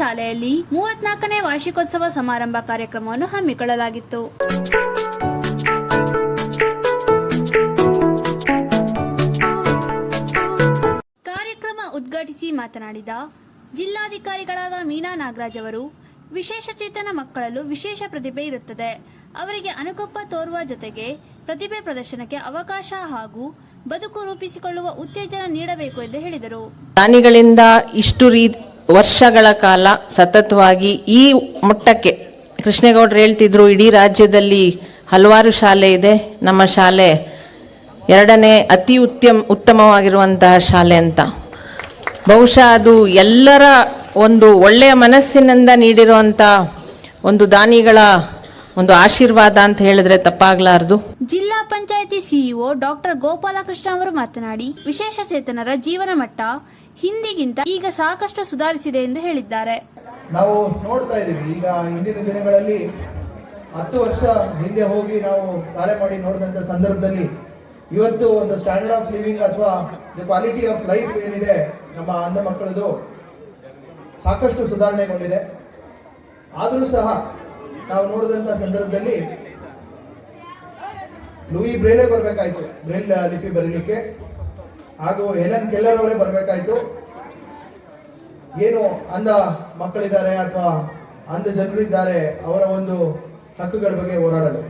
ಶಾಲೆಯಲ್ಲಿ ಮೂವತ್ನಾಲ್ಕನೇ ವಾರ್ಷಿಕೋತ್ಸವ ಸಮಾರಂಭ ಕಾರ್ಯಕ್ರಮವನ್ನು ಹಮ್ಮಿಕೊಳ್ಳಲಾಗಿತ್ತು. ಕಾರ್ಯಕ್ರಮ ಉದ್ಘಾಟಿಸಿ ಮಾತನಾಡಿದ ಜಿಲ್ಲಾಧಿಕಾರಿಗಳಾದ ಮೀನಾ ನಾಗರಾಜ್ ಅವರು, ವಿಶೇಷ ಚೇತನ ಮಕ್ಕಳಲ್ಲೂ ವಿಶೇಷ ಪ್ರತಿಭೆ ಇರುತ್ತದೆ. ಅವರಿಗೆ ಅನುಕಂಪ ತೋರುವ ಜೊತೆಗೆ ಪ್ರತಿಭೆ ಪ್ರದರ್ಶನಕ್ಕೆ ಅವಕಾಶ ಹಾಗೂ ಬದುಕು ರೂಪಿಸಿಕೊಳ್ಳುವ ಉತ್ತೇಜನ ನೀಡಬೇಕು ಎಂದು ಹೇಳಿದರು. ದಾನಿಗಳಿಂದ ಇಷ್ಟು ರೀ ವರ್ಷಗಳ ಕಾಲ ಸತತವಾಗಿ ಈ ಮಟ್ಟಕ್ಕೆ ಕೃಷ್ಣೇಗೌಡರು ಹೇಳ್ತಿದ್ರು, ಇಡೀ ರಾಜ್ಯದಲ್ಲಿ ಹಲವಾರು ಶಾಲೆ ಇದೆ. ನಮ್ಮ ಶಾಲೆ ಎರಡನೇ ಅತಿ ಉತ್ತಮ ಉತ್ತಮವಾಗಿರುವಂತಹ ಶಾಲೆ ಅಂತ. ಬಹುಶಃ ಅದು ಎಲ್ಲರ ಒಂದು ಒಳ್ಳೆಯ ಮನಸ್ಸಿನಿಂದ ನೀಡಿರುವಂಥ ಒಂದು ದಾನಿಗಳ ಒಂದು ಆಶೀರ್ವಾದ ಅಂತ ಹೇಳಿದ್ರೆ ತಪ್ಪಾಗ್ಲಾರ್ದು. ಜಿಲ್ಲಾ ಪಂಚಾಯಿತಿ ಸಿಇಒ ಡಾಕ್ಟರ್ ಗೋಪಾಲಕೃಷ್ಣ ಅವರು ಮಾತನಾಡಿ, ವಿಶೇಷ ಚೇತನರ ಜೀವನ ಮಟ್ಟ ಹಿಂದಿಗಿಂತ ಈಗ ಸಾಕಷ್ಟು ಸುಧಾರಿಸಿದೆ ಎಂದು ಹೇಳಿದ್ದಾರೆ. ನಾವು ನೋಡ್ತಾ ಇದ್ದೀವಿ. ಈಗ ಹಿಂದಿನ ದಿನಗಳಲ್ಲಿ ಹತ್ತು ವರ್ಷ ಹಿಂದೆ ಹೋಗಿ ನಾವು ತಾಳೆ ಮಾಡಿ ನೋಡಿದಂಥ ಸಂದರ್ಭದಲ್ಲಿ ಇವತ್ತು ಒಂದು ಸ್ಟ್ಯಾಂಡರ್ಡ್ ಆಫ್ ಲಿವಿಂಗ್ ಅಥವಾ ದ ಕ್ವಾಲಿಟಿ ಆಫ್ ಲೈಫ್ ಏನಿದೆ ನಮ್ಮ ಅಂಧ ಮಕ್ಕಳದು ಸಾಕಷ್ಟು ಸುಧಾರಣೆಗೊಂಡಿದೆ. ಆದರೂ ಸಹ ನಾವು ನೋಡಿದಂಥ ಸಂದರ್ಭದಲ್ಲಿ ಲೂಯಿ ಬ್ರೇಲೆ ಬರಬೇಕಾಯ್ತು ಬ್ರೇಲ್ ಲಿಪಿ ಬರೀಲಿಕ್ಕೆ. ಹಾಗೂ ಹೆಲನ್ ಕೆಲ್ಲರ್ ಅವರೇ ಬರಬೇಕಾಯ್ತು. ಏನು ಅಂದ ಮಕ್ಕಳಿದ್ದಾರೆ ಅಥವಾ ಅಂಧ ಜನರಿದ್ದಾರೆ ಅವರ ಒಂದು ಹಕ್ಕುಗಳ ಬಗ್ಗೆ ಹೋರಾಡಲು.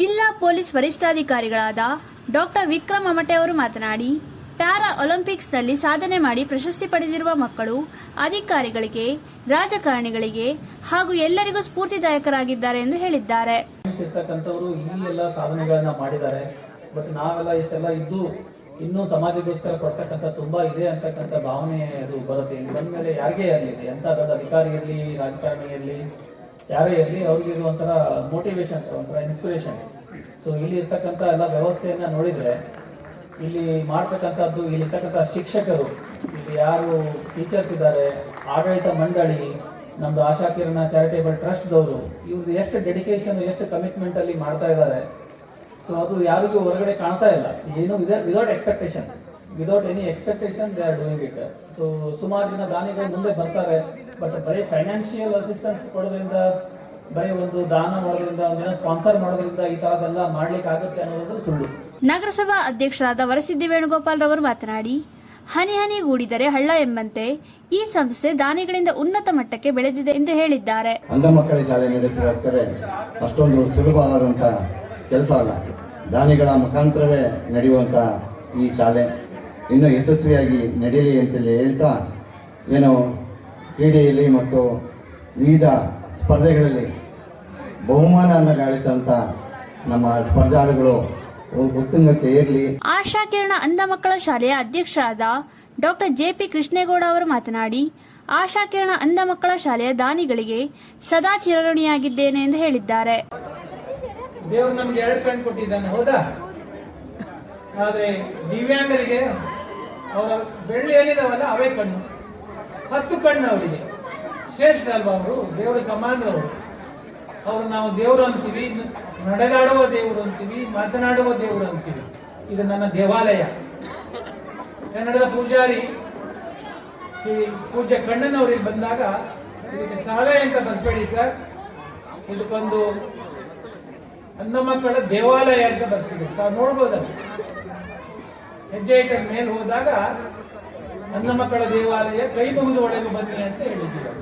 ಜಿಲ್ಲಾ ಪೊಲೀಸ್ ವರಿಷ್ಠಾಧಿಕಾರಿಗಳಾದ ಡಾಕ್ಟರ್ ವಿಕ್ರಮ್ ಅಮಟೆ ಅವರು ಮಾತನಾಡಿ ಪ್ಯಾರಾ ಒಲಿಂಪಿಕ್ಸ್ನಲ್ಲಿ ಸಾಧನೆ ಮಾಡಿ ಪ್ರಶಸ್ತಿ ಪಡೆದಿರುವ ಮಕ್ಕಳು ಅಧಿಕಾರಿಗಳಿಗೆ ರಾಜಕಾರಣಿಗಳಿಗೆ ಹಾಗೂ ಎಲ್ಲರಿಗೂ ಸ್ಫೂರ್ತಿದಾಯಕರಾಗಿದ್ದಾರೆ ಎಂದು ಹೇಳಿದ್ದಾರೆ. ಇರ್ತಕ್ಕಂಥವ್ರು ಸಾಧನೆಗಳನ್ನ ಮಾಡಿದ್ದಾರೆ. ಬಟ್ ನಾವೆಲ್ಲ ಇಷ್ಟೆಲ್ಲ ಇದ್ದು ಇನ್ನೂ ಸಮಾಜಕ್ಕೋಸ್ಕರ ಕೊಡ್ತಕ್ಕಂಥ ತುಂಬಾ ಇದೆ ಅಂತಕ್ಕಂಥ ಭಾವನೆ ಅದು ಬರುತ್ತೆ. ಇಲ್ಲಿ ಬಂದ್ಮೇಲೆ ಯಾರಿಗೇ ಇರಲಿ ಎಂಥ ದೊಡ್ಡ ಅಧಿಕಾರಿ ಇರಲಿ, ರಾಜಕಾರಣಿ ಇರಲಿ, ಯಾರೇ ಇರಲಿ, ಅವ್ರಿಗೆ ಒಂಥರ ಮೋಟಿವೇಶನ್ ಒಂಥರ ಇನ್ಸ್ಪಿರೇಷನ್ ಸೊ ಇಲ್ಲಿ ಇರ್ತಕ್ಕಂಥ ಎಲ್ಲ ವ್ಯವಸ್ಥೆಯನ್ನು ನೋಡಿದರೆ, ಇಲ್ಲಿ ಮಾಡ್ತಕ್ಕಂಥದ್ದು, ಇಲ್ಲಿ ಇರ್ತಕ್ಕಂಥ ಶಿಕ್ಷಕರು, ಇಲ್ಲಿ ಯಾರು ಟೀಚರ್ಸ್ ಇದ್ದಾರೆ, ಆಡಳಿತ ಮಂಡಳಿ ನಮ್ಮದು ಆಶಾ ಕಿರಣ ಚಾರಿಟೇಬಲ್ ಟ್ರಸ್ಟ್ದವರು ಇವ್ರದ್ದು ಎಷ್ಟು ಡೆಡಿಕೇಶನ್ ಎಷ್ಟು ಕಮಿಟ್ಮೆಂಟಲ್ಲಿ ಮಾಡ್ತಾ ಇದ್ದಾರೆ ಸೊ ಅದು ಯಾರಿಗೂ ಹೊರಗಡೆ ಕಾಣ್ತಾ ಇಲ್ಲ. ಏನು without expectation without any expectation they are doing it so ಸುಮಾರು ಜನ ದಾನಿಗಳು ಮುಂದೆ ಬರ್ತಾರೆ. ಬಟ್ ಬರೀ ಫೈನಾನ್ಷಿಯಲ್ ಅಸಿಸ್ಟೆನ್ಸ್ ಕೊಡೋದ್ರಿಂದ ಬರೀ ಒಂದು ದಾನ ಮಾಡೋದ್ರಿಂದ ಒಂದಿನ ಸ್ಪಾನ್ಸರ್ ಮಾಡೋದ್ರಿಂದ ಈ ತರದೆಲ್ಲ ಮಾಡ್ಲಿಕ್ಕೆ ಆಗುತ್ತೆ ಅನ್ನೋದು ಸುಳ್ಳು. ನಗರಸಭಾ ಅಧ್ಯಕ್ಷರಾದ ವರಸಿದ್ದಿ ವೇಣುಗೋಪಾಲ್ ರವರು ಮಾತನಾಡಿ ಹನಿ ಹನಿ ಗೂಡಿದರೆ ಹಳ್ಳ ಎಂಬಂತೆ ಈ ಸಂಸ್ಥೆ ದಾನಿಗಳಿಂದ ಉನ್ನತ ಮಟ್ಟಕ್ಕೆ ಬೆಳೆದಿದೆ ಎಂದು ಹೇಳಿದ್ದಾರೆ. ಅಂಧ ಮಕ್ಕಳ ಶಾಲೆ ನಡೆಸಿರುವ ಅಷ್ಟೊಂದು ಸುಲಭವಾದಂಥ ಕೆಲಸ ಅಲ್ಲ. ದಾನಿಗಳ ಮುಖಾಂತರವೇ ನಡೆಯುವಂಥ ಈ ಶಾಲೆ. ಇನ್ನೂ ಯಶಸ್ವಿಯಾಗಿ ನಡೆಯಲಿ ಅಂತೇಳಿ ಹೇಳ್ತಾ, ಏನು ಕ್ರೀಡೆಯಲ್ಲಿ ಮತ್ತು ವಿವಿಧ ಸ್ಪರ್ಧೆಗಳಲ್ಲಿ ಬಹುಮಾನವನ್ನು ಗಾಳಿಸುವಂಥ ನಮ್ಮ ಸ್ಪರ್ಧಾಳುಗಳು ಉತ್ತುಂಗಕ್ಕೆ ಏರಲಿ. ಆಶಾ ಕಿರಣ ಅಂಧ ಮಕ್ಕಳ ಶಾಲೆಯ ಅಧ್ಯಕ್ಷರಾದ ಡಾಕ್ಟರ್ ಜೆಪಿ ಕೃಷ್ಣೇಗೌಡ ಅವರು ಮಾತನಾಡಿ, ಆಶಾ ಕಿರಣ ಅಂಧ ಮಕ್ಕಳ ಶಾಲೆಯ ದಾನಿಗಳಿಗೆ ಸದಾ ಚಿರಋಣಿಯಾಗಿದ್ದೇನೆ ಎಂದು ಹೇಳಿದ್ದಾರೆ. ದೇವ್ರು ನಮ್ಗೆ ಎರಡು ಕಣ್ಣು ಕೊಟ್ಟಿದ್ದಾನೆ, ಹೌದಾ? ಆದ್ರೆ ದಿವ್ಯಾಂಗರಿಗೆ ಅವರ ಬೆಳ್ಳಿ ಏನಿದಾವಲ್ಲ, ಅವೇ ಕಣ್ಣು. ಹತ್ತು ಕಣ್ಣು ಅವರಿಗೆ. ಶ್ರೇಷ್ಠ ಅಲ್ವಾ ಅವರು? ದೇವರ ಸಮಾನರವರು ಅವ್ರು ನಾವು ದೇವರು ಅಂತೀವಿ, ನಡೆದಾಡುವ ದೇವರು ಅಂತೀವಿ, ಮಾತನಾಡುವ ದೇವರು ಅಂತೀವಿ. ಇದು ನನ್ನ ದೇವಾಲಯ. ಕನ್ನಡದ ಪೂಜಾರಿ ಶ್ರೀ ಪೂಜ್ಯ ಕಣ್ಣನವರಿಗೆ ಬಂದಾಗ, ಇದಕ್ಕೆ ಶಾಲೆ ಅಂತ ಬಸ್ಬೇಡಿ ಸರ್? ಇದಕ್ಕೊಂದು ಅಂಧ ಮಕ್ಕಳ ದೇವಾಲಯ ಅಂತ ಬರ್ಸಿದೆ ತಾವು ನೋಡ್ಬೋದಲ್ಲ ಹೆಜ್ಜೆ ಇಟ್ಟ ಮೇಲೆ ಹೋದಾಗ ಅಂಧ ಮಕ್ಕಳ ದೇವಾಲಯ ಕೈ ಮುಗಿದು ಒಳಗೆ ಬನ್ನಿ ಅಂತ ಹೇಳಿದ್ದೀವಿ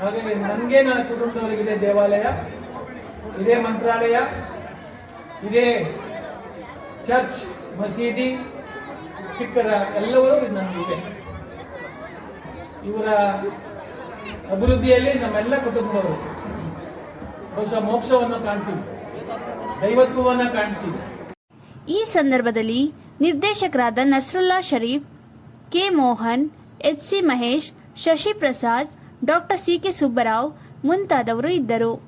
ಹಾಗಾಗಿ ನನಗೆ ನನ್ನ ಕುಟುಂಬದವರಿಗಿದೆ ದೇವಾಲಯ. ಇದೇ ಮಂತ್ರಾಲಯ. ಇದೇ ಚರ್ಚ್, ಮಸೀದಿ ಸಿಕ್ಕರ ಎಲ್ಲವೂ ನನಗಿದೆ ಇವರ ಅಭಿವೃದ್ಧಿಯಲ್ಲಿ ನಮ್ಮೆಲ್ಲ ಕುಟುಂಬದವರು ಬಹುಶಃ ಮೋಕ್ಷವನ್ನು ಕಾಣ್ತೀವಿ. ದೈವತ್ವವನ್ನ ಕಾಣ್ತೀವಿ. ಈ ಸಂದರ್ಭದಲ್ಲಿ ನಿರ್ದೇಶಕರಾದ Nasrullah Sharif, K Mohan, H C Mahesh Shashi Prasad doctor C K Subbarao ಮುಂತಾದವರು ಇದ್ದರು.